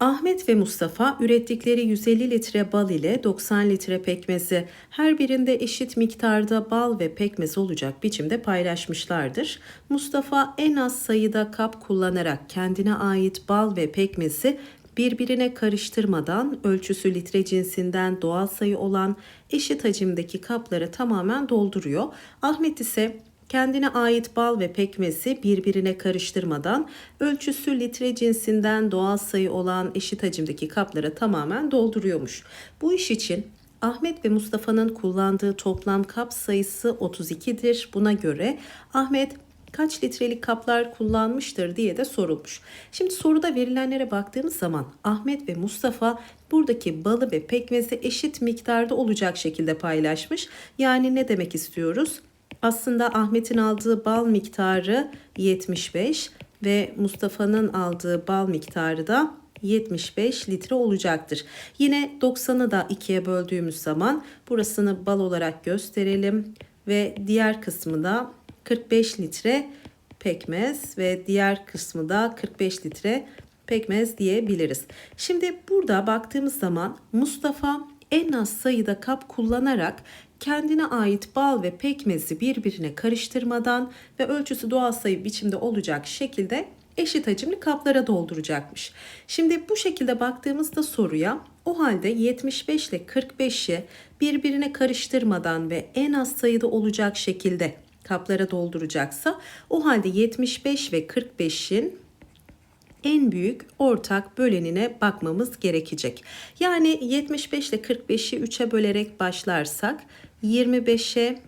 Ahmet ve Mustafa ürettikleri 150 litre bal ile 90 litre pekmezi her birinde eşit miktarda bal ve pekmez olacak biçimde paylaşmışlardır. Mustafa en az sayıda kap kullanarak kendine ait bal ve pekmezi birbirine karıştırmadan ölçüsü litre cinsinden doğal sayı olan eşit hacimdeki kapları tamamen dolduruyor. Ahmet ise kendine ait bal ve pekmezi birbirine karıştırmadan ölçüsü litre cinsinden doğal sayı olan eşit hacimdeki kaplara tamamen dolduruyormuş. Bu iş için Ahmet ve Mustafa'nın kullandığı toplam kap sayısı 32'dir. Buna göre Ahmet kaç litrelik kaplar kullanmıştır diye de sorulmuş. Şimdi soruda verilenlere baktığımız zaman Ahmet ve Mustafa buradaki balı ve pekmezi eşit miktarda olacak şekilde paylaşmış. Yani ne demek istiyoruz? Aslında Ahmet'in aldığı bal miktarı 75 ve Mustafa'nın aldığı bal miktarı da 75 litre olacaktır. Yine 90'ı da ikiye böldüğümüz zaman burasını bal olarak gösterelim ve diğer kısmı da 45 litre pekmez ve diğer kısmı da 45 litre pekmez diyebiliriz. Şimdi burada baktığımız zaman Mustafa en az sayıda kap kullanarak kendine ait bal ve pekmezi birbirine karıştırmadan ve ölçüsü doğal sayı biçimde olacak şekilde eşit hacimli kaplara dolduracakmış. Şimdi bu şekilde baktığımızda soruya o halde 75 ile 45'i birbirine karıştırmadan ve en az sayıda olacak şekilde kaplara dolduracaksa o halde 75 ve 45'in en büyük ortak bölenine bakmamız gerekecek. Yani 75 ile 45'i 3'e bölerek başlarsak 25'e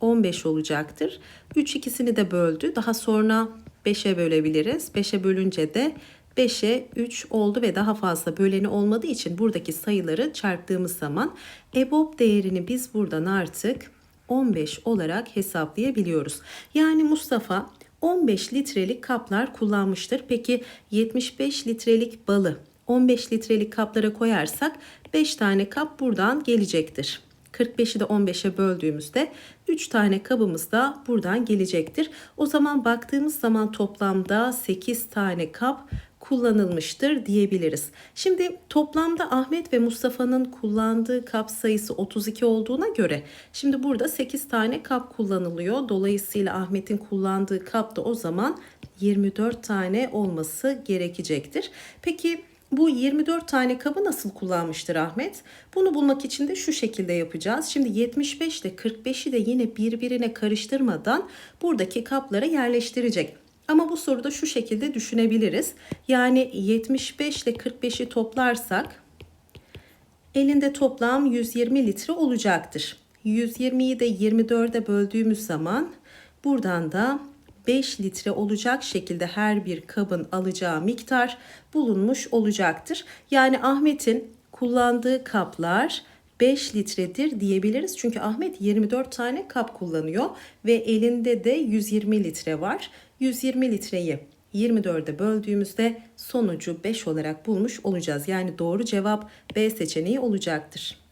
15 olacaktır. 3 ikisini de böldü. Daha sonra 5'e bölebiliriz. 5'e bölünce de 5'e 3 oldu ve daha fazla böleni olmadığı için buradaki sayıları çarptığımız zaman EBOB değerini biz buradan artık 15 olarak hesaplayabiliyoruz. Yani Mustafa 15 litrelik kaplar kullanmıştır. Peki 75 litrelik balı 15 litrelik kaplara koyarsak 5 tane kap buradan gelecektir. 45'i de 15'e böldüğümüzde 3 tane kabımız da buradan gelecektir. O zaman baktığımız zaman toplamda 8 tane kap kullanılmıştır diyebiliriz. Şimdi toplamda Ahmet ve Mustafa'nın kullandığı kap sayısı 32 olduğuna göre şimdi burada 8 tane kap kullanılıyor. Dolayısıyla Ahmet'in kullandığı kap da o zaman 24 tane olması gerekecektir. Peki bu 24 tane kabı nasıl kullanmıştır Ahmet? Bunu bulmak için de şu şekilde yapacağız. Şimdi 75 ile 45'i de yine birbirine karıştırmadan buradaki kaplara yerleştirecek. Ama bu soruda şu şekilde düşünebiliriz. Yani 75 ile 45'i toplarsak elinde toplam 120 litre olacaktır. 120'yi de 24'e böldüğümüz zaman buradan da 5 litre olacak şekilde her bir kabın alacağı miktar bulunmuş olacaktır. Yani Ahmet'in kullandığı kaplar 5 litredir diyebiliriz. Çünkü Ahmet 24 tane kap kullanıyor ve elinde de 120 litre var. 120 litreyi 24'e böldüğümüzde sonucu 5 olarak bulmuş olacağız. Yani doğru cevap B seçeneği olacaktır.